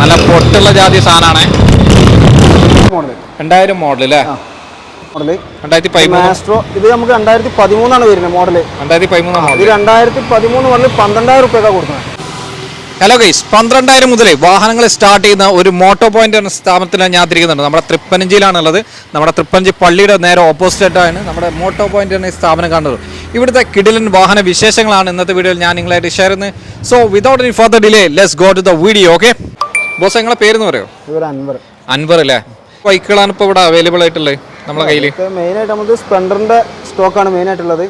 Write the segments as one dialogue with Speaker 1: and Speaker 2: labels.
Speaker 1: നല്ല പൊട്ടുള്ള ജാതി സാധനമാണ്
Speaker 2: മോഡൽ
Speaker 1: രണ്ടായിരം മോഡൽ അല്ലേ?
Speaker 2: മാസ്ട്രോ ഇത് നമുക്ക് രണ്ടായിരത്തി പതിമൂന്നാണ് വരുന്നത് മോഡൽ.
Speaker 1: രണ്ടായിരത്തി പതിമൂന്നാം മോഡൽ
Speaker 2: രണ്ടായിരത്തി പതിമൂന്ന് മോഡൽ പന്ത്രണ്ടായിരം റുപ്യൊക്കെ കൊടുക്കുന്നത്.
Speaker 1: ഹലോ ഗൈസ് പന്ത്രണ്ടായിരം മുതൽ വാഹനങ്ങൾ സ്റ്റാർട്ട് ചെയ്യുന്ന ഒരു മോട്ടോ പോയിന്റ് എന്ന സ്ഥാപനത്തിലാണ് ഞാൻ തിരിക്കുന്നുണ്ട് നമ്മുടെ തൃപ്പനഞ്ചിയിലാണുള്ളത്. നമ്മുടെ തൃപ്പനഞ്ചി പള്ളിയുടെ നേരെ ഓപ്പോസിറ്റ് ആയിട്ടാണ് നമ്മുടെ മോട്ടോ പോയിന്റ് എന്ന സ്ഥാപനം കാണുന്നത്. ഇവിടുത്തെ കിടിലൻ വാഹന വിശേഷങ്ങളാണ് ഇന്നത്തെ വീഡിയോയിൽ ഞാൻ നിങ്ങളായിട്ട് ഷെയർ ചെയ്യുന്നത്. So without any further delay let's go to the video okay boss നിങ്ങളെ പേരെന്ന് പറയോ?
Speaker 2: ഇവർ അൻവർ.
Speaker 1: അൻവർ അല്ലേ? ബൈക്കുകളാണ് ഇപ്പോൾ ഇവിടെ അവൈലബിൾ ആയിട്ടുള്ളത് നമ്മളെ കയ്യിൽ
Speaker 2: മെയിൻ ആയിട്ട് നമുക്ക് സ്പ്ലൻഡറിന്റെ സ്റ്റോക്കാണ് മെയിൻ ആയിട്ടുള്ളത്.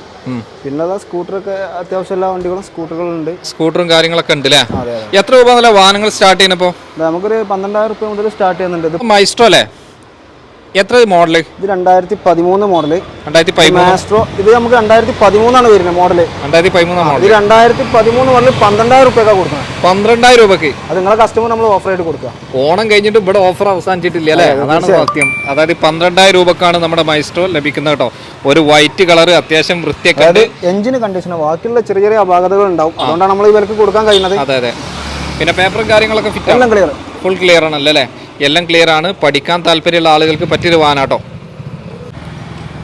Speaker 2: പിന്നെ അതാ സ്കൂട്ടറൊക്കെ അത്യാവശ്യം എല്ലാ വണ്ടികളും സ്കൂട്ടറുകളുണ്ട്.
Speaker 1: സ്കൂട്ടറും കാര്യങ്ങളൊക്കെ ഉണ്ട് അല്ലേ? എത്ര രൂപ നല്ല വാഹനങ്ങൾ സ്റ്റാർട്ട് ചെയ്യുന്നപ്പോൾ
Speaker 2: ഇത് നമുക്കൊരു പന്ത്രണ്ടായിരം റുപ്യ മുതൽ സ്റ്റാർട്ട് ചെയ്യുന്നുണ്ട്.
Speaker 1: മൈസ്ട്രോ അല്ലേ? എത്ര മോഡൽ
Speaker 2: ഇത് രണ്ടായിരത്തി പതിമൂന്ന് മോഡൽ
Speaker 1: രണ്ടായിരത്തി
Speaker 2: മാസ്ട്രോ ഇത് നമുക്ക് രണ്ടായിരത്തി പതിമൂന്നാണ് വരുന്നത് മോഡൽ
Speaker 1: രണ്ടായിരത്തി പതിമൂന്നാം മോഡൽ
Speaker 2: ഇത് രണ്ടായിരത്തി പതിമൂന്ന് മോഡൽ പന്ത്രണ്ടായിരം റുപ്യൊക്കെ കൊടുക്കുന്നത്.
Speaker 1: പന്ത്രണ്ടായിരം രൂപക്ക്
Speaker 2: അത് നിങ്ങളെ കസ്റ്റമർ നമ്മൾ ഓഫർ ആയിട്ട് കൊടുക്കുക.
Speaker 1: ഓണം കഴിഞ്ഞിട്ട് ഇവിടെ ഓഫർ അവസാനിച്ചിട്ടില്ല അല്ലേ? അതാണ് സത്യം. അതായത് പന്ത്രണ്ടായിരം രൂപക്കാണ് നമ്മുടെ മൈസ്ട്രോ ലഭിക്കുന്നത് കേട്ടോ. ഒരു വൈറ്റ് കളർ അത്യാവശ്യം വൃത്തിയൊക്കെ ഉണ്ട്.
Speaker 2: എഞ്ചിന് കണ്ടീഷൻ ബാക്കിയുള്ള ചെറിയ ചെറിയ അപാകതകൾ ഉണ്ടാവും. അതുകൊണ്ടാണ് നമ്മൾ ഇവർക്ക് കൊടുക്കാൻ കഴിയുന്നത്.
Speaker 1: അതെ അതെ. പിന്നെ പേപ്പറും കാര്യങ്ങളൊക്കെ ഫിറ്റ് ആണ്?
Speaker 2: എല്ലാം ക്ലിയർ
Speaker 1: ഫുൾ ക്ലിയർ ആണല്ലോ അല്ലേ? എല്ലാം ക്ലിയർ ആണ്. പഠിക്കാൻ താല്പര്യമുള്ള ആളുകൾക്ക് പറ്റിയൊരു വാഹനാട്ടോ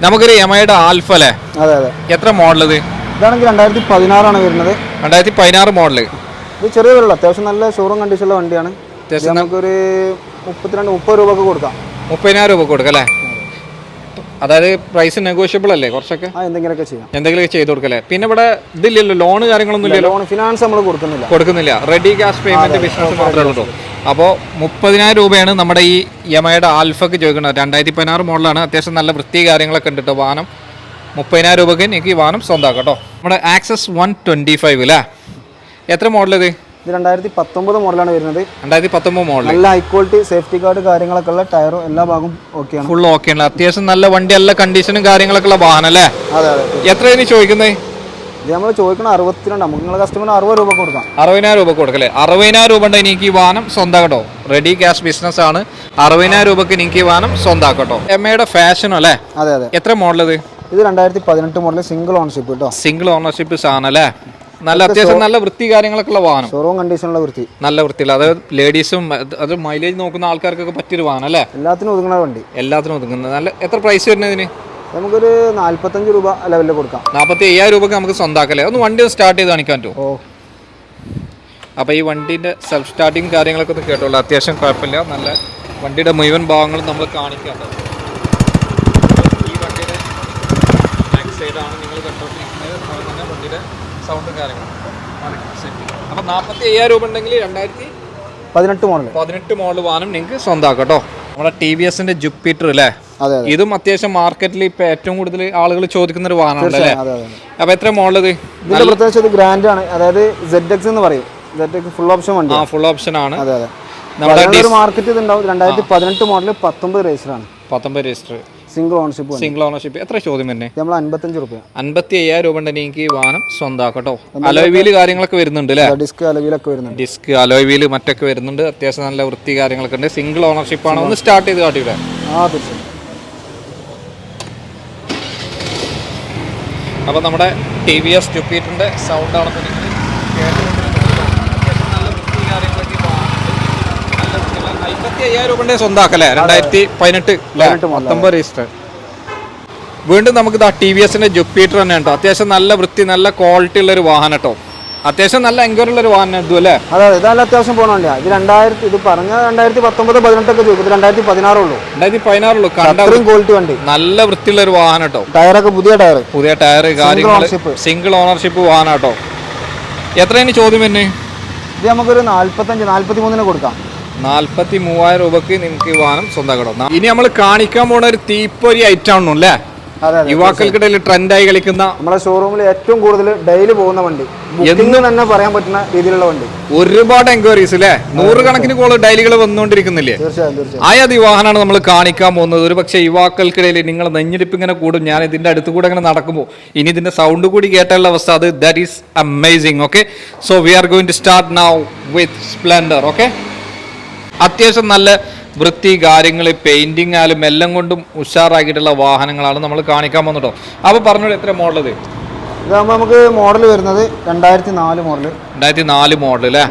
Speaker 1: നമുക്കൊരു യമയുടെ ആൽഫ അല്ലേ?
Speaker 2: അതെ അതെ.
Speaker 1: എത്ര മോഡൽ ഇത്?
Speaker 2: ഇതാണെങ്കിൽ രണ്ടായിരത്തി പതിനാറാണ് വരുന്നത്.
Speaker 1: രണ്ടായിരത്തി പതിനാറ് മോഡൽ
Speaker 2: ഇത് ചെറിയ വില അത്യാവശ്യം നല്ല ഷോറൂം കണ്ടീഷനുള്ള വണ്ടിയാണ്. നമുക്കൊരു മുപ്പത്തിരണ്ട് മുപ്പത് രൂപക്ക് കൊടുക്കാം.
Speaker 1: മുപ്പതിനായിരം രൂപ കൊടുക്കാം അല്ലേ? അതായത് പ്രൈസ് നെഗോഷ്യബിൾ അല്ലേ കുറച്ചൊക്കെ?
Speaker 2: ആ എന്തെങ്കിലുമൊക്കെ ചെയ്യാം.
Speaker 1: എന്തെങ്കിലും ചെയ്ത് കൊടുക്കല്ലേ? പിന്നെ ഇവിടെ ഇതില്ലല്ലോ ലോണ് കാര്യങ്ങളൊന്നും ഇല്ലല്ലോ?
Speaker 2: ലോൺ ഫിനാൻസ് നമ്മൾ കൊടുക്കുന്നില്ല.
Speaker 1: കൊടുക്കുന്നില്ല. റെഡി ക്യാഷ് പേയ്മെന്റ് ബിസിനസ് മാത്രമേ ഉള്ളൂ. അപ്പോൾ മുപ്പതിനായിരം രൂപയാണ് നമ്മുടെ ഈ യമയുടെ ആൽഫക്ക് ചോദിക്കുന്നത്. രണ്ടായിരത്തി പതിനാറ് മോഡലാണ്. അത്യാവശ്യം നല്ല വൃത്തി കാര്യങ്ങളൊക്കെ ഉണ്ട് കേട്ടോ വാഹനം. മുപ്പതിനായിരം രൂപയ്ക്ക് എനിക്ക് ഈ വാഹനം സ്വന്തമാക്കാം കേട്ടോ നമ്മുടെ ആക്സസ് വൺ ട്വന്റി ഫൈവ് അല്ലേ എത്ര മോഡൽ ഇത്
Speaker 2: രണ്ടായിരത്തി പത്തൊമ്പത് മോഡലാണ് വരുന്നത്.
Speaker 1: രണ്ടായിരത്തി പത്തൊമ്പത് മോഡൽ
Speaker 2: നല്ല ഹൈ ക്വാളിറ്റി സേഫ്റ്റി ഗാർഡ് കാര്യങ്ങളൊക്കെ ഉള്ള ടയറും എല്ലാ ഭാഗവും ഓക്കെയാണ്
Speaker 1: ഫുൾ ഓക്കെ ആണ്. അത്യാവശ്യം നല്ല വണ്ടി നല്ല കണ്ടീഷനും കാര്യങ്ങളൊക്കെ ഉള്ള വാഹനം അല്ലേ?
Speaker 2: അതെ അതെ.
Speaker 1: എത്ര ഇനി ചോദിക്കുന്നത്?
Speaker 2: ഇത് നമ്മൾ ചോദിക്കണം അറുപത്തിരണ്ട്. നമുക്ക് നിങ്ങളെ കസ്റ്റമർ അറുപത് രൂപ കൊടുക്കാം.
Speaker 1: അറുപതിനായിരം രൂപ കൊടുക്കല്ലേ അറുപതിനായിരം രൂപ ഉണ്ട് എനിക്ക് ഈ വാഹനം സ്വന്തമാക്കട്ടോ. റെഡി ക്യാഷ് ബിസിനസ് ആണ്. അറുപതിനായിരം രൂപക്ക് എനിക്ക് ഈ വാഹനം സ്വന്തമാക്കട്ടോ. എം ഐയുടെ ഫാഷനോ അല്ലേ?
Speaker 2: അതെ അതെ.
Speaker 1: എത്ര മോഡൽ ഇത്?
Speaker 2: ഇത് രണ്ടായിരത്തി പതിനെട്ട് മോഡൽ സിംഗിൾ ഓണർഷിപ്പ് കേട്ടോ
Speaker 1: സിംഗിൾ ഓണർഷിപ്പ് സാധനം അല്ലേ? നല്ല അത്യാവശ്യം നല്ല വൃത്തി കാര്യങ്ങളൊക്കെ ഉള്ള വാഹനം.
Speaker 2: ഷോറൂം കണ്ടീഷനുള്ള വൃത്തി.
Speaker 1: നല്ല വൃത്തിയുള്ള അതായത് ലേഡീസും അത് മൈലേജ് നോക്കുന്ന ആൾക്കാർക്കൊക്കെ പറ്റിയൊരു വാഹനം അല്ലേ?
Speaker 2: എല്ലാത്തിനും ഒതുങ്ങുന്ന വണ്ടി.
Speaker 1: എല്ലാത്തിനും ഒതുങ്ങുന്നത്. നല്ല എത്ര പ്രൈസ് വരുന്നതിന്
Speaker 2: നമുക്കൊരു നാല്പത്തഞ്ച് രൂപ ലെവലിൽ കൊടുക്കാം.
Speaker 1: നാൽപ്പത്തി അയ്യായിരം രൂപക്ക് നമുക്ക് സ്വന്തമാക്കല്ലേ ഒന്ന് വണ്ടി ഒന്ന് സ്റ്റാർട്ട് ചെയ്ത് കാണിക്കാൻ പറ്റുമോ?
Speaker 2: അപ്പൊ
Speaker 1: അപ്പോൾ ഈ വണ്ടീന്റെ സെൽഫ് സ്റ്റാർട്ടിങ് കാര്യങ്ങളൊക്കെ ഒന്ന് കേട്ടോളൂ. അത്യാവശ്യം കുഴപ്പമില്ല. നല്ല വണ്ടിയുടെ മുഴുവൻ ഭാഗങ്ങളും നമ്മൾ കാണിക്കാം കേട്ടോ. ഈ വണ്ടിയുടെ ബാക്ക് സൈഡാണ് നിങ്ങൾ കണ്ടോണ്ടിരിക്കുന്നത് അതുപോലെ തന്നെ വണ്ടിയുടെ സൗണ്ടും കാര്യങ്ങളും അപ്പോൾ നാൽപ്പത്തി അയ്യായിരം രൂപ ഉണ്ടെങ്കിൽ രണ്ടായിരത്തി
Speaker 2: പതിനെട്ട് മോഡൽ
Speaker 1: പതിനെട്ട് മോഡൽ വാഹനം നിങ്ങൾക്ക് സ്വന്തമാക്കാം കേട്ടോ നമ്മുടെ ടി വി എസിന്റെ ജുപ്പിറ്റർ അല്ലേ? ഇതും അത്യാവശ്യം മാർക്കറ്റിൽ ഇപ്പൊ ഏറ്റവും കൂടുതൽ ആളുകൾ ചോദിക്കുന്ന ഒരു വാഹനമാണ് അല്ലേ? അപ്പോൾ എത്ര മോഡൽ ഇത്?
Speaker 2: ഇതിന്റെ പ്രത്യേകിച്ച് ഇത് ഗ്രാൻഡ് ആണ്. അതായത് സെഡ് എക്സ് എന്ന് പറയും. സെഡ് എക്സ് ഫുൾ ഓപ്ഷൻ വണ്ടി.
Speaker 1: ആ ഫുൾ ഓപ്ഷൻ ആണ്.
Speaker 2: അതെ അതെ.
Speaker 1: നമ്മുടെ
Speaker 2: മാർക്കറ്റ് ഇത് ഉണ്ടാവും രണ്ടായിരത്തി പതിനെട്ട് മോഡൽ പത്തൊമ്പത് രജിസ്റ്ററാണ്
Speaker 1: പത്തൊമ്പത് register
Speaker 2: single ownership
Speaker 1: single ownership എത്ര ചോദ്യം തന്നെ
Speaker 2: നമ്മൾ അൻപത്തഞ്ച് രൂപ
Speaker 1: അൻപത്തി അയ്യായിരം രൂപ ഉണ്ടെങ്കിൽ എനിക്ക് ഈ വാഹനം സ്വന്തമാക്കട്ടോ അലോയ് വീൽ കാര്യങ്ങളൊക്കെ വരുന്നുണ്ട് അല്ലേ?
Speaker 2: ഡിസ്ക് അലവിലൊക്കെ വരുന്നുണ്ട്.
Speaker 1: ഡിസ്ക് അലോയ് വീൽ മറ്റൊക്കെ വരുന്നുണ്ട്. അത്യാവശ്യം നല്ല വൃത്തി കാര്യങ്ങളൊക്കെ ഉണ്ട്. സിംഗിൾ ഓണർഷിപ്പ് ആണ്. ഒന്ന് സ്റ്റാർട്ട് ചെയ്ത് കാട്ടിവിടെ
Speaker 2: ആ തീർച്ചയായും.
Speaker 1: അപ്പോൾ നമ്മുടെ ടി വി എസ് ജുപ്പീറ്ററിന്റെ സൗണ്ട് അയ്യായിരം രൂപ സ്വന്തമാക്കല്ലേ രണ്ടായിരത്തി പതിനെട്ട് പത്തൊമ്പത് രജിസ്റ്റർ വീണ്ടും നമുക്ക് ഇതാ ടി വി എസിന്റെ ജുപ്പീറ്റർ തന്നെ ഉണ്ടോ അത്യാവശ്യം നല്ല വൃത്തി നല്ല ക്വാളിറ്റി ഉള്ള ഒരു വാഹനം കേട്ടോ. അത്യാവശ്യം നല്ല എൻക്വയറി ഉള്ള ഒരു വാഹനം ഇതും അല്ലേ?
Speaker 2: അതെ അതെ. ഇതല്ല അത്യാവശ്യം പോകണില്ല ഇത് രണ്ടായിരത്തി ഇത് പറഞ്ഞ രണ്ടായിരത്തി പത്തൊമ്പത് പതിനെട്ടൊക്കെ ചോദിക്കും. രണ്ടായിരത്തി പതിനാറുള്ളൂ
Speaker 1: രണ്ടായിരത്തി പതിനാറുള്ളൂ കണ്ടും
Speaker 2: ക്വാളിറ്റി വണ്ടി.
Speaker 1: നല്ല വൃത്തിയുള്ള ഒരു വാഹനം കേട്ടോ.
Speaker 2: ടയറൊക്കെ പുതിയ ടയർ
Speaker 1: പുതിയ ടയർ കാര്യങ്ങൾ
Speaker 2: ownership.
Speaker 1: സിംഗിൾ ഓണർഷിപ്പ് വാഹനം കേട്ടോ. എത്രയാണ് ചോദ്യം എന്നെ
Speaker 2: ഇത് നമുക്കൊരു നാല്പത്തഞ്ച് നാല്പത്തി മൂന്നിന് കൊടുക്കാം.
Speaker 1: നാല്പത്തി മൂവായിരം രൂപക്ക് നിങ്ങൾക്ക് ഈ വാഹനം കിടന്നു ഇനി നമ്മൾ കാണിക്കാൻ പോണ ഒരു തീപ്പൊരി ഐറ്റം ആണോ അല്ലേ യുവാക്കൾക്കിടയിൽ ട്രെൻഡായി കളിക്കുന്ന
Speaker 2: നമ്മുടെ ഷോറൂമിൽ ഏറ്റവും കൂടുതൽ ഡെയിലി പോകുന്ന വണ്ടി. എന്ന് തന്നെ പറയാൻ പറ്റുന്ന രീതിയിലുള്ള വണ്ടി.
Speaker 1: ഒരുപാട് എൻക്വയറീസ് അല്ലേ നൂറുകണക്കിന് കോൾ ഡയലികൾ വന്നുകൊണ്ടിരിക്കുന്നില്ലേ ആയത് ഈ വാഹനമാണ് നമ്മൾ കാണിക്കാൻ പോകുന്നത്. ഒരു പക്ഷേ യുവാക്കൾക്കിടയിൽ നിങ്ങൾ നെഞ്ഞിടിപ്പ് ഇങ്ങനെ കൂടും. ഞാൻ ഇതിന്റെ അടുത്ത് കൂടെ ഇങ്ങനെ നടക്കുമ്പോൾ ഇനി ഇതിന്റെ സൗണ്ട് കൂടി കേട്ടുള്ള അവസ്ഥ അത് that is amazing okay so we are going to start now with Splendor okay അത്യാവശ്യം നല്ല വൃത്തി കാര്യങ്ങൾ പെയിന്റിങ് ആയാലും എല്ലാം കൊണ്ടും ഉഷാറാക്കിയിട്ടുള്ള വാഹനങ്ങളാണ് നമ്മൾ കാണിക്കാൻ വന്നിട്ടോ അപ്പോൾ പറഞ്ഞോളൂ എത്ര മോഡൽ ഇത്?
Speaker 2: ഇതാകുമ്പോൾ നമുക്ക് മോഡൽ വരുന്നത് രണ്ടായിരത്തി നാല് മോഡൽ
Speaker 1: രണ്ടായിരത്തി നാല് മോഡൽ അല്ലേ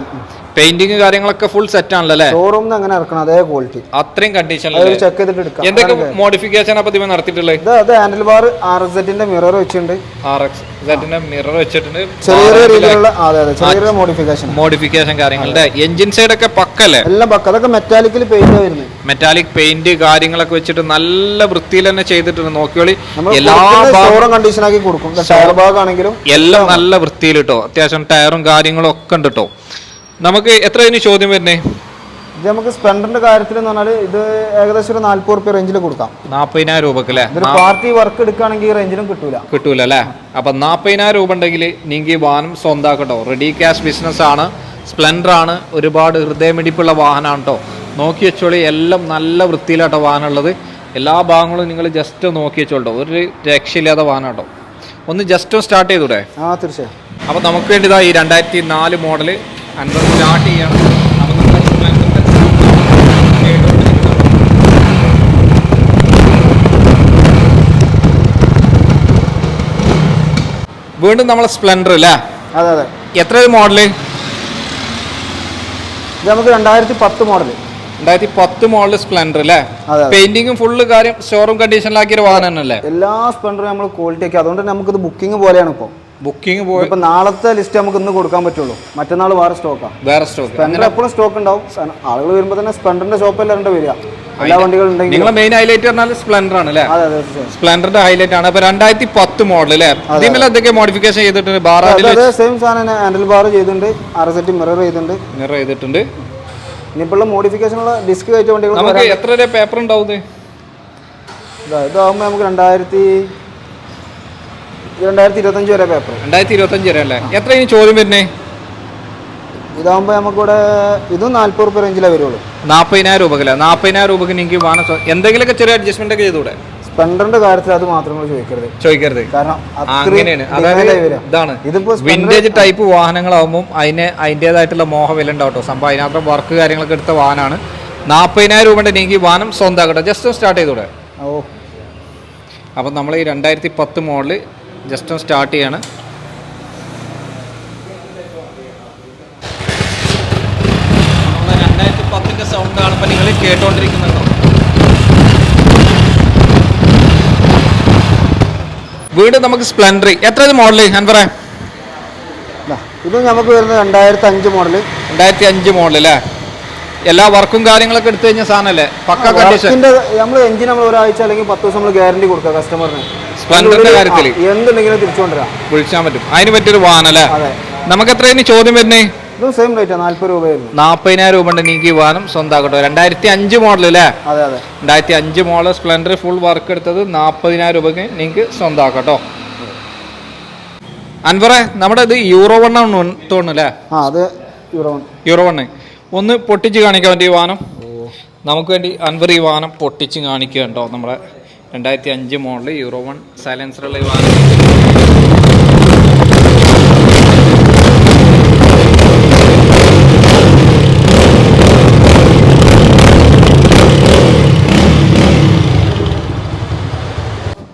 Speaker 1: പെയിന്റിങ് കാര്യങ്ങളൊക്കെ ഫുൾ സെറ്റ് ആണല്ലോ അല്ലേ?
Speaker 2: ഷോറൂമിൽ അങ്ങനെ ഇറക്കണം അതേ ക്വാളിറ്റി
Speaker 1: അത്രയും കണ്ടീഷൻ
Speaker 2: ചെക്ക് ചെയ്തിട്ട് എടുക്കാം.
Speaker 1: എന്തൊക്കെ മോഡിഫിക്കേഷൻ അപ്പൊ ഇതിമ നടത്തിയിട്ടുള്ളത്?
Speaker 2: ഇത് അത് ഹാൻഡിൽ ബാർ ആർ എക്സ് സെറ്റിന്റെ മിറർ വെച്ചിട്ടുണ്ട്.
Speaker 1: ആർ എക്സ് സെറ്റിന്റെ മിറർ വെച്ചിട്ടുണ്ട്.
Speaker 2: ചെറിയ രീതിയിലുള്ള അതെ അതെ ചെറിയ മോഡിഫിക്കേഷൻ
Speaker 1: മോഡിഫിക്കേഷൻ കാര്യങ്ങളുടെ എഞ്ചിൻ സൈഡ് ഒക്കെ പക്കല്ലേ
Speaker 2: എല്ലാം പക്ക. അതൊക്കെ മെറ്റാലിക്കൽ പെയിന്റ് വരുന്നത്
Speaker 1: മെറ്റാലിക് പെയിന്റ് കാര്യങ്ങളൊക്കെ വെച്ചിട്ട് നല്ല വൃത്തിയിൽ തന്നെ ചെയ്തിട്ടുണ്ട്. നോക്കിയോളി. എല്ലാ ഭാഗം
Speaker 2: ഷോറൂം കണ്ടീഷൻ ആക്കി കൊടുക്കും. ടയർ ഭാഗം ആണെങ്കിലും
Speaker 1: എല്ലാം നല്ല വൃത്തിയിൽ കേട്ടോ അത്യാവശ്യം ടയറും കാര്യങ്ങളും ഒക്കെ ഉണ്ട് കേട്ടോ നമുക്ക് എത്ര ഇനി ചോദ്യം വരുന്നേ?
Speaker 2: ഇത് നമുക്ക് സ്പ്ലെൻഡറിന്റെ കാര്യത്തിൽ എന്ന് പറഞ്ഞാൽ ഇത് ഏകദേശം ഒരു നാല്പത് റുപ്യ റേഞ്ചിൽ കൊടുക്കാം.
Speaker 1: നാപ്പതിനായിരം രൂപക്ക് അല്ലേ
Speaker 2: ഇതൊരു പാർട്ടി വർക്ക് എടുക്കുകയാണെങ്കിൽ ഈ റേഞ്ചിലും കിട്ടൂല
Speaker 1: കിട്ടൂല. അല്ലേ അപ്പൊ നാപ്പതിനായിരം രൂപ ഉണ്ടെങ്കിൽ നിങ്ങൾക്ക് ഈ വാഹനം സ്വന്താക്കട്ടോ റെഡി ക്യാഷ് ബിസിനസ് ആണ് സ്പ്ലെൻഡർ ആണ് ഒരുപാട് ഹൃദയമിടിപ്പുള്ള വാഹനമാണ് കേട്ടോ നോക്കി വെച്ചോളി എല്ലാം നല്ല വൃത്തിയിലാട്ടോ വാഹനം ഉള്ളത് എല്ലാ ഭാഗങ്ങളും നിങ്ങൾ ജസ്റ്റ് നോക്കി വെച്ചോളൂ ഒരു രക്ഷയില്ലാത്ത വാഹനം കേട്ടോ ഒന്ന് ജസ്റ്റ് സ്റ്റാർട്ട് ചെയ്തൂടെ?
Speaker 2: ആ തീർച്ചയായും.
Speaker 1: അപ്പോൾ നമുക്ക് വേണ്ടി ഇതാ ഈ രണ്ടായിരത്തി നാല് മോഡൽ അൻപത് സ്റ്റാർട്ട് ചെയ്യണം. വീണ്ടും നമ്മളെ സ്പ്ലെൻഡർ അല്ലേ?
Speaker 2: അതെ അതെ.
Speaker 1: എത്ര മോഡൽ?
Speaker 2: ഇത് നമുക്ക് രണ്ടായിരത്തി പത്ത് മോഡൽ
Speaker 1: രണ്ടായിരത്തി പത്ത് മോഡൽ സ്പ്ലെൻഡർ അല്ലേ? പെയിന്റിങ്ങും ഫുള്ള് കാര്യം ഷോറൂം കണ്ടീഷനിലാക്കിയ ഒരു വാഹനം തന്നെയല്ലേ?
Speaker 2: എല്ലാ സ്പ്ലെൻഡറും നമ്മൾ ക്വാളിറ്റി ഒക്കെ. അതുകൊണ്ട് നമുക്കിത് ബുക്കിംഗ് പോലെയാണ് ഇപ്പോൾ
Speaker 1: ബുക്കിംഗ് പോയി
Speaker 2: ഇപ്പൊ നാളത്തെ ലിസ്റ്റ് നമുക്ക് ഇന്ന് കൊടുക്കാൻ പറ്റുള്ളൂ. മറ്റന്നാൾ വേറെ സ്റ്റോക്കാണ്
Speaker 1: വേറെ സ്റ്റോക്ക്.
Speaker 2: സ്പെൻഡർ എപ്പോഴും സ്റ്റോക്ക് ഉണ്ടാവും. ആളുകൾ വരുമ്പോൾ തന്നെ സ്പെൻഡറിന്റെ ഷോപ്പല്ലാണ്ട് വരിക. എല്ലാ വണ്ടികളും ഉണ്ടെങ്കിൽ
Speaker 1: നിങ്ങളെ മെയിൻ ഹൈലൈറ്റ് പറഞ്ഞാൽ സ്പ്ലെൻഡർ ആണ് അല്ലേ. സ്പ്ലെൻഡറിന്റെ ഹൈലൈറ്റ് ആണ്. അപ്പൊ രണ്ടായിരത്തി പത്ത് മോഡൽ അല്ലേ ഇതിന്മേൽ എന്തൊക്കെ മോഡിഫിക്കേഷൻ ചെയ്തിട്ടുണ്ട്?
Speaker 2: അതെ സെയിം സാധനം ഹാൻഡിൽ ബാർ ചെയ്തിട്ടുണ്ട്. ആർ സെറ്റ് മിറർ ചെയ്തിട്ടുണ്ട്.
Speaker 1: മിറർ ചെയ്തിട്ടുണ്ട്.
Speaker 2: ഇനിയിപ്പോൾ ഉള്ള മോഡിഫിക്കേഷനുള്ള ഡിസ്ക് കയറ്റ വണ്ടികൾ
Speaker 1: നമുക്ക് എത്ര പേപ്പർ ഉണ്ടാവും ഇത്?
Speaker 2: ഇതാകുമ്പോൾ നമുക്ക് രണ്ടായിരത്തി രണ്ടായിരത്തി ഇരുപത്തഞ്ച് വരെ പേപ്പർ
Speaker 1: രണ്ടായിരത്തി ഇരുപത്തഞ്ച് വരെ അല്ലേ? എത്ര ഇനി ചോദ്യം വരുന്നേ?
Speaker 2: ഇതാകുമ്പോൾ നമുക്കിവിടെ ഇതും നാല്പത് റുപ്യ റേഞ്ചിലേ വരുള്ളൂ.
Speaker 1: നാപ്പതിനായിരം രൂപക്ക് അല്ലേ നാപ്പതിനായിരം രൂപക്ക് നിങ്ങൾക്ക് എന്തെങ്കിലും എന്തെങ്കിലുമൊക്കെ ചെറിയ അഡ്ജസ്റ്റ്മെന്റ് ഒക്കെ ചെയ്തൂടെ
Speaker 2: സ്പെൻഡറിന്റെ കാര്യത്തിൽ അത് മാത്രം ചോദിക്കരുത്.
Speaker 1: ചോദിക്കരുത്.
Speaker 2: കാരണം
Speaker 1: അങ്ങനെയാണ്. അതായത് ഇതാണ്.
Speaker 2: ഇതിപ്പോ
Speaker 1: വിന്റേജ് ടൈപ്പ് വാഹനങ്ങളാവുമ്പോൾ അതിന് അതിന്റെതായിട്ടുള്ള മോഹ വില ഉണ്ടാവും സംഭവം അതിനകത്ത് വർക്ക് കാര്യങ്ങളൊക്കെ എടുത്ത വാഹനമാണ് നാൽപ്പതിനായിരം രൂപ എനിക്ക് വാഹനം സ്വന്തമാക്കട്ടെ. ജസ്റ്റ് സ്റ്റാർട്ട് ചെയ്തൂടെ?
Speaker 2: ഓ.
Speaker 1: അപ്പം നമ്മൾ ഈ രണ്ടായിരത്തി പത്ത് മോഡൽ ജസ്റ്റ് ഒന്ന് സ്റ്റാർട്ട് ചെയ്യാണ്. രണ്ടായിരത്തി പത്തിന്റെ സൗണ്ട് ഇപ്പം നിങ്ങൾ കേട്ടോണ്ടിരിക്കുന്നത്. വീട് നമുക്ക് സ്പ്ലെൻഡർ എത്ര മോഡൽ മോഡൽ ഞാൻ പറയാം
Speaker 2: ഇത് നമുക്ക് വരുന്നത് രണ്ടായിരത്തി അഞ്ച് മോഡൽ
Speaker 1: രണ്ടായിരത്തി അഞ്ച് മോഡൽ അല്ലേ എല്ലാ വർക്കും കാര്യങ്ങളൊക്കെ എടുത്തു കഴിഞ്ഞ സാധനമല്ലേ പക്ക കണ്ടീഷൻ
Speaker 2: നമ്മൾ എഞ്ചിൻ നമ്മൾ ഒരാഴ്ച അല്ലെങ്കിൽ പത്ത് ദിവസം നമ്മൾ ഗ്യാരണ്ടി കൊടുക്കുക കസ്റ്റമറിന്
Speaker 1: സ്പ്ലെൻഡറിന്റെ കാര്യത്തിൽ
Speaker 2: എന്തുണ്ടെങ്കിലും
Speaker 1: വിളിച്ചാൻ പറ്റും. അതിന് പറ്റിയൊരു വാഹനം അല്ലേ
Speaker 2: അതെ.
Speaker 1: നമുക്ക് എത്ര ഇനി ചോദ്യം വരുന്നേ?
Speaker 2: ഇതും സെയിം റേറ്റ് നാല്പത്
Speaker 1: നാൽപ്പതിനായിരം രൂപ ഉണ്ട് ഈ വാഹനം സ്വന്തമാക്കട്ടോ. രണ്ടായിരത്തി അഞ്ച് മോഡൽ അല്ലേ
Speaker 2: അതെ അതെ.
Speaker 1: രണ്ടായിരത്തി അഞ്ച് മോഡൽ സ്പ്ലെൻഡർ ഫുൾ വർക്ക് എടുത്തത് നാൽപ്പതിനായിരം രൂപയ്ക്ക് നിങ്ങൾക്ക് സ്വന്തമാക്കട്ടോ. അൻവറെ നമ്മുടെ ഇത് യൂറോ വണ്ണാണ് തോന്നുന്നു അല്ലേ
Speaker 2: അത് യൂറോ
Speaker 1: യൂറോ വണ്ണ് ഒന്ന് പൊട്ടിച്ച് കാണിക്കാൻ വേണ്ടി ഈ വാഹനം. നമുക്ക് വേണ്ടി അൻവർ ഈ വാഹനം പൊട്ടിച്ച് കാണിക്കുക കേട്ടോ നമ്മുടെ രണ്ടായിരത്തി അഞ്ച് മോഡൽ യൂറോ വൺ വാഹനം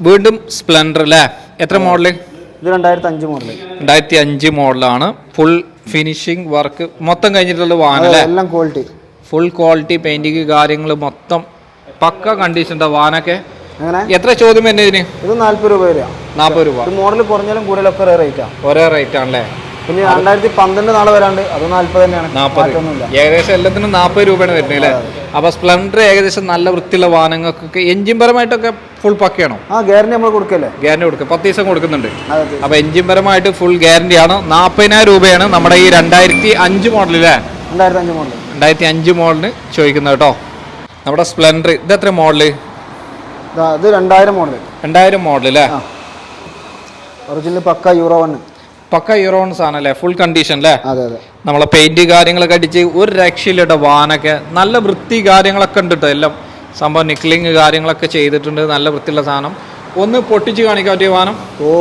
Speaker 1: വീണ്ടും സ്പ്ലെൻഡർ അല്ലേ? എത്ര മോഡൽ?
Speaker 2: ഇത് രണ്ടായിരത്തി അഞ്ച് മോഡൽ
Speaker 1: രണ്ടായിരത്തി അഞ്ച് മോഡലാണ്. ഫുൾ ഫിനിഷിംഗ് വർക്ക് മൊത്തം കഴിഞ്ഞിട്ടുള്ള വാഹനം
Speaker 2: എല്ലാം ക്വാളിറ്റി
Speaker 1: ഫുൾ ക്വാളിറ്റി പെയിന്റിങ് കാര്യങ്ങൾ മൊത്തം പക്ക കണ്ടീഷൻ വാഹനമൊക്കെ.
Speaker 2: അങ്ങനെ
Speaker 1: എത്ര ചോദ്യം തന്നെ ഇതിന്?
Speaker 2: ഇത് നാല്പത് രൂപ വരിക.
Speaker 1: നാൽപ്പത് രൂപ.
Speaker 2: മോഡൽ കുറഞ്ഞാലും കൂടുതലൊക്കെ ഒരേ റേറ്റാണ്
Speaker 1: ഒരേ റേറ്റ് ആണല്ലേ?
Speaker 2: പിന്നെ രണ്ടായിരത്തി പന്ത്രണ്ട് നാളെ വരാണ്ട്. അത് നാല്പത് തന്നെയാണ്.
Speaker 1: നാൽപ്പത് ഏകദേശം എല്ലാത്തിനും നാൽപ്പത് രൂപയാണ് വരുന്നത് അല്ലേ? അപ്പൊ സ്പ്ലെൻഡർ ഏകദേശം നല്ല വൃത്തിയുള്ള വാഹനങ്ങൾക്കൊക്കെ എഞ്ചിൻ പരമായിട്ടൊക്കെ ഫുൾ പക്കയാണോ
Speaker 2: ആ ഗ്യാരണ്ടി നമ്മൾ കൊടുക്കല്ലേ?
Speaker 1: ഗ്യാരണ്ടി കൊടുക്കും. പത്ത് ദിവസം കൊടുക്കുന്നുണ്ട്. അപ്പൊ എഞ്ചിൻ പരമായിട്ട് ഫുൾ ഗ്യാരണ്ടി ആണ്. നാൽപ്പതിനായിരം രൂപയാണ് നമ്മുടെ ഈ രണ്ടായിരത്തി അഞ്ച് മോഡലില്ലേ
Speaker 2: രണ്ടായിരത്തി അഞ്ച് മോഡൽ
Speaker 1: രണ്ടായിരത്തി അഞ്ച് മോഡലിന് ചോദിക്കുന്നത് കേട്ടോ. നമ്മുടെ സ്പ്ലെൻഡർ ഇത് എത്ര മോഡൽ
Speaker 2: ഇത് രണ്ടായിരം മോഡൽ
Speaker 1: രണ്ടായിരം മോഡൽ അല്ലേ
Speaker 2: ഒറിജിനൽ പക്ക യൂറോ വൺ
Speaker 1: പക്ക യൂറോൺ സാധനം അല്ലേ ഫുൾ കണ്ടീഷൻ അല്ലേ
Speaker 2: അതെ അതെ.
Speaker 1: നമ്മളെ പെയിന്റ് കാര്യങ്ങളൊക്കെ അടിച്ച് ഒരു രക്ഷയില്ലട്ടോ വാനൊക്കെ. നല്ല വൃത്തി കാര്യങ്ങളൊക്കെ ഉണ്ട് കേട്ടോ എല്ലാം. സംഭവം നിക്ലിങ് കാര്യങ്ങളൊക്കെ ചെയ്തിട്ടുണ്ട്. നല്ല വൃത്തിയുള്ള സാധനം. ഒന്ന് പൊട്ടിച്ച് കാണിക്കാൻ പറ്റിയ വാഹനം
Speaker 2: ഓ.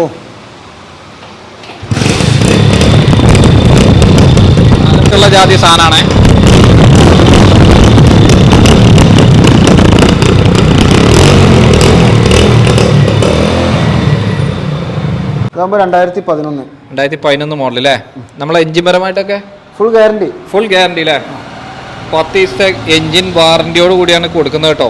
Speaker 1: നല്ല ജാതി സാധനമാണേ
Speaker 2: ഇതാകുമ്പോൾ രണ്ടായിരത്തി പതിനൊന്ന്
Speaker 1: രണ്ടായിരത്തി പതിനൊന്ന് മോഡൽ അല്ലേ നമ്മൾ എഞ്ചിൻ പരമായിട്ടൊക്കെ?
Speaker 2: ഫുൾ ഗ്യാരണ്ടി
Speaker 1: ഫുൾ ഗ്യാരണ്ടി അല്ലേ പത്ത് ദിവസത്തെ എഞ്ചിൻ വാറണ്ടിയോട് കൂടിയാണ് കൊടുക്കുന്നത് കേട്ടോ.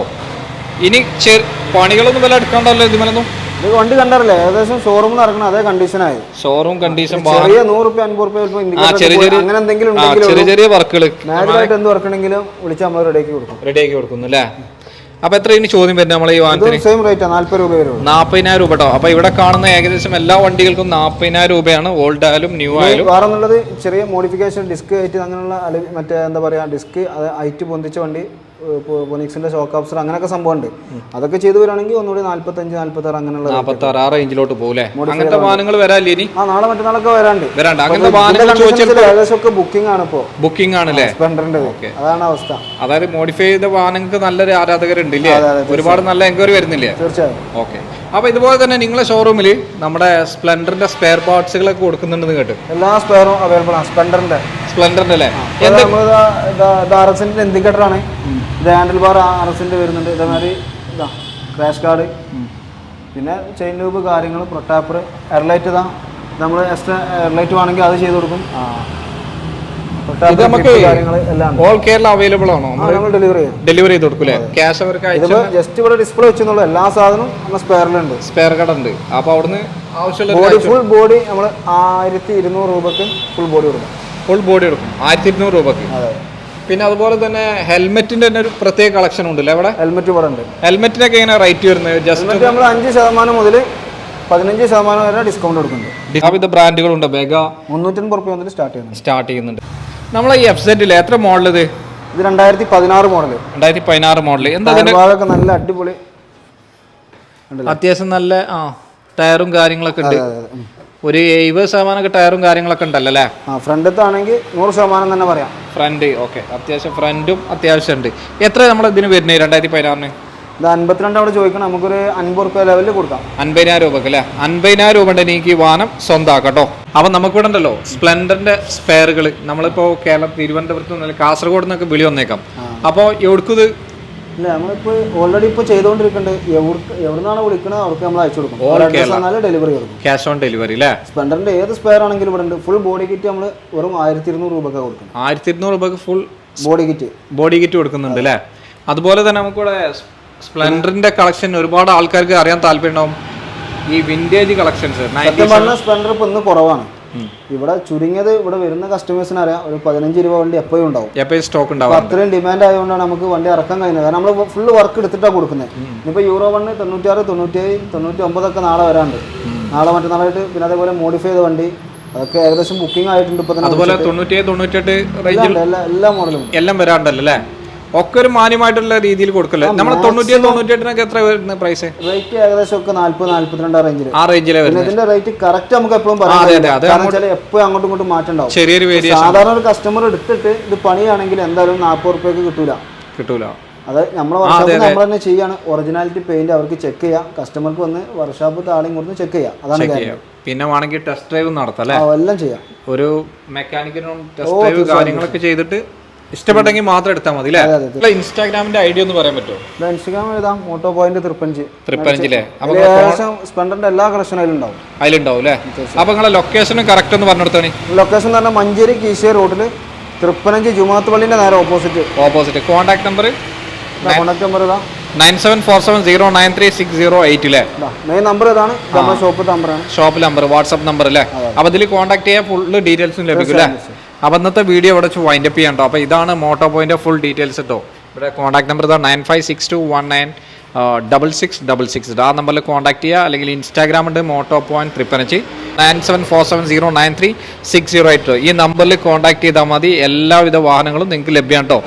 Speaker 1: ഇനി ചെറു പണികളൊന്നും വില എടുക്കണ്ടല്ലോ ഇതിമലൊന്നും
Speaker 2: ഇത് വണ്ടി കണ്ടറില്ലേ? ഏകദേശം ഷോറൂമിൽ ഇറങ്ങണം അതേ കണ്ടീഷനായി
Speaker 1: ഷോറൂം കണ്ടീഷൻ
Speaker 2: ചെറിയ നൂറ് റുപ്യ അൻപത് റുപ്യ അങ്ങനെ എന്തെങ്കിലും
Speaker 1: ചെറിയ ചെറിയ വർക്കുകൾ
Speaker 2: മാനുവലായിട്ട് എന്ത് വർക്കണെങ്കിലും വിളിച്ചാൽ നമ്മൾ റെഡിയാക്കി കൊടുക്കും.
Speaker 1: റെഡിയാക്കി കൊടുക്കുന്നു അല്ലേ അപ്പൊ എത്ര ഇനി ചോദ്യം വരുന്നത് നമ്മളെ ഈ വാഹനത്തിന്?
Speaker 2: സെയിം റേറ്റാ നാല്പത് രൂപ
Speaker 1: രൂപ കേട്ടോ. അപ്പൊ ഇവിടെ കാണുന്ന ഏകദേശം എല്ലാ വണ്ടികൾക്കും നാൽപ്പതിനായിരം രൂപയാണ്. ഓൾഡ് ആയാലും ന്യൂ ആയാലും.
Speaker 2: വേറെ എന്നുള്ളത് ചെറിയ മോഡിഫിക്കേഷൻ ഡിസ്ക് ഹൈറ്റ് അങ്ങനെയുള്ള മറ്റേ എന്താ പറയാ ഡിസ്ക് അത് ഹൈറ്റ് പൊന്തിച്ച വണ്ടി പൊനിക്സിന്റെ ഷോക്ക് അപ്സർ അങ്ങനെയൊക്കെ സംഭവം ഉണ്ട് അതൊക്കെ ചെയ്തു വരാണെങ്കിൽ ഒന്നുകൂടി നാല്പത്തഞ്ച് നാല്പത്തി ആറ് അങ്ങനെയുള്ള
Speaker 1: നാൽപ്പത്തി ആറ് ആ റേഞ്ചിലോട്ട് പോകൂലേ അങ്ങനത്തെ വാഹനങ്ങൾ വരാല്ലേ ഇനി?
Speaker 2: ആ നാളെ മറ്റന്നാളൊക്കെ വരാണ്ട്.
Speaker 1: വരാണ്ട്. അങ്ങനത്തെ വാഹനങ്ങൾ
Speaker 2: ഏകദേശം ഒക്കെ ബുക്കിംഗ് ആണ് ഇപ്പോ.
Speaker 1: ബുക്കിംഗ് ആണല്ലേ
Speaker 2: സ്പ്ലെൻഡറിന്റെ അതാണ് അവസ്ഥ.
Speaker 1: അതായത് മോഡിഫൈ ചെയ്ത വാഹനങ്ങൾക്ക് നല്ലൊരു ആരാധകരുണ്ട് ഇല്ലേ? ഒരുപാട് നല്ല എൻക്വയറി വരുന്നില്ലേ?
Speaker 2: തീർച്ചയായും.
Speaker 1: ഓക്കെ അപ്പൊ ഇതുപോലെ തന്നെ നിങ്ങളെ ഷോറൂമിൽ നമ്മുടെ സ്പ്ലെൻഡറിന്റെ സ്പെയർ പാർട്സുകളൊക്കെ കൊടുക്കുന്നുണ്ടെന്ന് കേട്ടു.
Speaker 2: എല്ലാ സ്പെയറും അവൈലബിൾ ആണ്. സ്പ്ലെൻഡറിന്റെ
Speaker 1: സ്പ്ലെൻഡറിന്റെ അല്ലേ?
Speaker 2: എന്തെങ്കിലും എന്തിക്കട്ടറാണ് ഇത് ഹാൻഡിൽ ബാർ ആർ എസിന്റെ വരുന്നുണ്ട്. ഇതേമാതിരി ഇതാ ക്രാഷ് കാർഡ് പിന്നെ ചെയിൻ ലൂബ് കാര്യങ്ങൾ പ്രൊട്ടാപ്പർ എയർലൈറ്റ് ഇതാ. നമ്മൾ എക്സ്ട്രാ എയർലൈറ്റ് വേണമെങ്കിൽ അത് ചെയ്ത് കൊടുക്കും.
Speaker 1: ഓൾ കേരള അവൈലബിൾ ആണോ?
Speaker 2: നമ്മൾ ഡെലിവറി
Speaker 1: ഡെലിവറി ചെയ്ത് കൊടുക്കൂലേ ക്യാഷ് അവർക്ക്
Speaker 2: ജസ്റ്റ് ഇവിടെ ഡിസ്പ്ലേ വെച്ചെന്നുള്ള. എല്ലാ സാധനവും നമ്മൾ സ്പെയറിലുണ്ട്
Speaker 1: സ്പെയർ കട ഉണ്ട്. അപ്പൊ അവിടുന്ന് ആവശ്യമുള്ള
Speaker 2: ബോഡി ഫുൾ ബോഡി നമ്മൾ ആയിരത്തി ഇരുന്നൂറ് രൂപക്ക് ഫുൾ ബോഡി കൊടുക്കും.
Speaker 1: ഫുൾ ബോഡി കൊടുക്കും. ആയിരത്തി ഇരുന്നൂറ് രൂപക്ക്.
Speaker 2: അതെ.
Speaker 1: പിന്നെ അതുപോലെ തന്നെ ഹെൽമെറ്റിന്റെ തന്നെ ഒരു പ്രത്യേക കളക്ഷൻ ഉണ്ടല്ലേ അവിടെ?
Speaker 2: ഹെൽമെറ്റ് ഇവിടെ ഉണ്ട്.
Speaker 1: ഹെൽമെറ്റിനൊക്കെ എങ്ങനെ റേറ്റ് വരുന്നത്? ജസ്റ്റ്
Speaker 2: ഹെൽമെറ്റ് നമ്മൾ അഞ്ച് ശതമാനം മുതൽ പതിനഞ്ച് ശതമാനം വരെ ഡിസ്കൗണ്ട് കൊടുക്കുന്നുണ്ട്
Speaker 1: വിവിധ ബ്രാൻഡുകളുണ്ട് ബെഗ
Speaker 2: മുന്നൂറ്റൻപത് റുപ്യ മുതൽ സ്റ്റാർട്ട് ചെയ്യുന്നുണ്ട്.
Speaker 1: സ്റ്റാർട്ട് ചെയ്യുന്നുണ്ട്. നമ്മളെ ഈ എഫ് സെറ്റിൽ എത്ര മോഡൽ ഇത്?
Speaker 2: ഇത് രണ്ടായിരത്തി പതിനാറ് മോഡൽ
Speaker 1: രണ്ടായിരത്തി പതിനാറ് മോഡൽ എന്താ
Speaker 2: ഭാഗമൊക്കെ നല്ല അടിപൊളി.
Speaker 1: അത്യാവശ്യം നല്ല ആ ടയറും കാര്യങ്ങളൊക്കെ ഉണ്ട്.
Speaker 2: അതെ, അതെ. ഉം.
Speaker 1: ഒരു എഴുപത് ശതമാനമൊക്കെ ടയറും കാര്യങ്ങളൊക്കെ ഉണ്ടല്ലോ അല്ലേ?
Speaker 2: ആ ഫ്രണ്ടത്താണെങ്കിൽ നൂറ് ശതമാനം തന്നെ പറയാം.
Speaker 1: ഫ്രണ്ട് ഓക്കെ അത്യാവശ്യം ഫ്രണ്ടും അത്യാവശ്യം ഉണ്ട്. എത്ര നമ്മൾ ഇതിന് വരുന്നത്? രണ്ടായിരത്തി പതിനാറിന്
Speaker 2: ഇത് അൻപത്തിരണ്ട് അവിടെ ചോദിക്കണം. നമുക്കൊരു അൻപത് റുപ്യ ലെവലിൽ കൊടുക്കാം.
Speaker 1: അൻപതിനായിരം രൂപക്ക് അല്ലേ? അൻപതിനായിരം രൂപ ഉണ്ട് എനിക്ക് ഈ വാഹനം സ്വന്തമാക്കാം കേട്ടോ അപ്പം നമുക്കിവിടെ ഉണ്ടല്ലോ സ്പ്ലെൻഡറിന്റെ സ്പെയറുകൾ നമ്മളിപ്പോൾ കേരളം തിരുവനന്തപുരത്ത് നിന്ന് കാസർഗോഡ് നിന്നൊക്കെ വിളി വന്നേക്കാം. അപ്പോൾ എവിടേക്കും ഇത്
Speaker 2: ഇല്ല നമ്മളിപ്പോൾ ഓൾറെഡി ഇപ്പോൾ ചെയ്തുകൊണ്ടിരിക്കുന്നുണ്ട് എവിടെ എവിടുന്നാണ് വിളിക്കുന്നത് അവർക്ക് നമ്മൾ അയച്ചു കൊടുക്കും ഡെലിവറി കൊടുക്കും.
Speaker 1: ക്യാഷ് ഓൺ ഡെലിവറി അല്ലേ
Speaker 2: സ്പെൻഡറിന്റെ ഏത് സ്പെയർ ആണെങ്കിലും ഇവിടെ ഉണ്ട്. ഫുൾ ബോഡി കിറ്റ് നമ്മൾ വെറും ആയിരത്തി ഇരുന്നൂറ് രൂപയ്ക്ക് കൊടുക്കും
Speaker 1: ആയിരത്തി ഇരുന്നൂറ് രൂപക്ക് full
Speaker 2: body kit
Speaker 1: body kit കൊടുക്കുന്നുണ്ട് അല്ലേ അതുപോലെ തന്നെ നമുക്കിവിടെ സ്പ്ലെൻഡറിന്റെ കളക്ഷൻ ഒരുപാട് ആൾക്കാർക്ക് അറിയാൻ താല്പര്യം ഉണ്ടാവും ഈ വിന്റേജ് കളക്ഷൻസ്
Speaker 2: സ്പ്ലെൻഡർ ഇപ്പൊ ഇന്ന് കുറവാണ്. ഇവിടെ ചുരുങ്ങിയത് ഇവിടെ വരുന്ന കസ്റ്റമേഴ്സിന് അറിയാം ഒരു പതിനഞ്ച് രൂപ വണ്ടി എപ്പോഴും ഉണ്ടാവും.
Speaker 1: എപ്പോഴും സ്റ്റോക്ക് ഉണ്ടാവും
Speaker 2: അത്രയും ഡിമാൻഡ് ആയതുകൊണ്ടാണ് നമുക്ക് വണ്ടി ഇറക്കാൻ കഴിയുന്നത്. കാരണം നമ്മൾ ഫുൾ വർക്ക് എടുത്തിട്ടാണ് കൊടുക്കുന്നത്. ഇനിയിപ്പോൾ യൂറോ വണ്ണ് തൊണ്ണൂറ്റാറ് തൊണ്ണൂറ്റേഴ് തൊണ്ണൂറ്റി ഒമ്പതൊക്കെ നാളെ വരാണ്ട് നാളെ മറ്റന്നാളായിട്ട് പിന്നെ അതേപോലെ മോഡിഫൈ ചെയ്ത വണ്ടി. അതൊക്കെ ഏകദേശം ബുക്കിംഗ് ആയിട്ടുണ്ട് ഇപ്പൊ തന്നെ
Speaker 1: അതുപോലെ തൊണ്ണൂറ്റിയേഴ് തൊണ്ണൂറ്റെട്ട്
Speaker 2: എല്ലാ മോഡലും
Speaker 1: എല്ലാം വരാണ്ടല്ലോ ഒക്കെ ഒരു മാന്യമായിട്ടുള്ള രീതിയിൽ കൊടുക്കല്ലേ നമ്മൾ തൊണ്ണൂറ്റി തൊണ്ണൂറ്റെട്ടിനൊക്കെ എത്ര വരുന്ന പ്രൈസ്
Speaker 2: റേറ്റ് ഏകദേശം ഒക്കെ നാല്പത് നാല്പത്തിരണ്ട് റേഞ്ചിൽ
Speaker 1: ആ റേഞ്ചിലെ
Speaker 2: ഇതിന്റെ റേറ്റ് കറക്റ്റ് നമുക്ക് എപ്പോഴും പറയാം എപ്പോഴും അങ്ങോട്ടും ഇങ്ങോട്ടും മാറ്റണ്ടാവും
Speaker 1: ചെറിയൊരു വേരിയേഷൻ
Speaker 2: സാധാരണ ഒരു കസ്റ്റമർ എടുത്തിട്ട് ഇത് പണിയാണെങ്കിൽ എന്തായാലും നാൽപ്പത് റുപ്യക്ക് കിട്ടൂല.
Speaker 1: കിട്ടൂല.
Speaker 2: അത് നമ്മളെ വർക്ക്ഷോപ്പിൽ നമ്മൾ തന്നെ ചെയ്യാണ്. ഒറിജിനാലിറ്റി പെയിന്റ് അവർക്ക് ചെക്ക് ചെയ്യാം. കസ്റ്റമർക്ക് വന്ന് വർഷാപ്പ് താളിയും കൊടുത്ത് ചെക്ക് ചെയ്യാം. അതാണ് കാര്യം.
Speaker 1: പിന്നെ വേണമെങ്കിൽ ടെസ്റ്റ് ഡ്രൈവ് നടത്താം
Speaker 2: എല്ലാം ചെയ്യാം.
Speaker 1: ഒരു മെക്കാനിക്കിനും ടെസ്റ്റ് ഡ്രൈവ് കാര്യങ്ങളൊക്കെ ചെയ്തിട്ട് ഇഷ്ടപ്പെട്ടെങ്കിൽ മാത്രം എടുത്താൽ മതി അല്ലേ ഇൻസ്റ്റാഗ്രാമിന്റെ ഐഡിയ ഒന്ന് പറയാൻ പറ്റുമോ?
Speaker 2: ഇൻസ്റ്റാഗ്രാം എഴുതാം മോട്ടോ പോയിന്റ് തൃപ്പഞ്ച്. അതിൽ സ്പെൻഡറിന്റെ എല്ലാ കളക്ഷനും അതിലുണ്ടാവും.
Speaker 1: അതിലുണ്ടാവും അല്ലേ അപ്പൊ നിങ്ങളെ ലൊക്കേഷനും കറക്റ്റ് ഒന്ന് പറഞ്ഞെടുത്തോണി
Speaker 2: ലൊക്കേഷൻ എന്ന് പറഞ്ഞാൽ മഞ്ചേരി കീശേരി റോഡിൽ തൃപ്പനഞ്ച് ജുമാത്ത് പള്ളിന്റെ നേരെ opposite
Speaker 1: opposite contact number
Speaker 2: contact number ഇതാ.
Speaker 1: Nine seven four seven zero nine three six zero eight അല്ലേ
Speaker 2: മെയിൻ നമ്പർ ഇതാണ്. ഷോപ്പ് നമ്പറാണ്
Speaker 1: ഷോപ്പ് നമ്പർ വാട്സ്ആപ്പ് നമ്പർ അല്ലേ അപ്പൊ ഇതിൽ കോൺടാക്ട് ചെയ്യാൻ ഫുള്ള് ഡീറ്റെയിൽസും ലഭിക്കും അല്ലേ അപ്പൊ ഇന്നത്തെ വീഡിയോ ഇവിടെ വെച്ച് വൈൻഡപ്പ് ചെയ്യാം കേട്ടോ അപ്പോൾ ഇതാണ് മോട്ടോ പോയിന്റെ ഫുൾ ഡീറ്റെയിൽസ് കേട്ടോ ഇവിടെ കോൺടാക്ട് നമ്പർ ഇതാ nine five six two one nine double six double six ആ നമ്പറിൽ കോൺടാക്ട് ചെയ്യുക അല്ലെങ്കിൽ ഇൻസ്റ്റാഗ്രാം ഉണ്ട് moto point Thrippanachi nine seven four seven zero nine three six zero eight ഈ നമ്പറിൽ കോൺടാക്ട് ചെയ്താൽ മതി. എല്ലാവിധ വാഹനങ്ങളും നിങ്ങൾക്ക് ലഭ്യമാണ് കേട്ടോ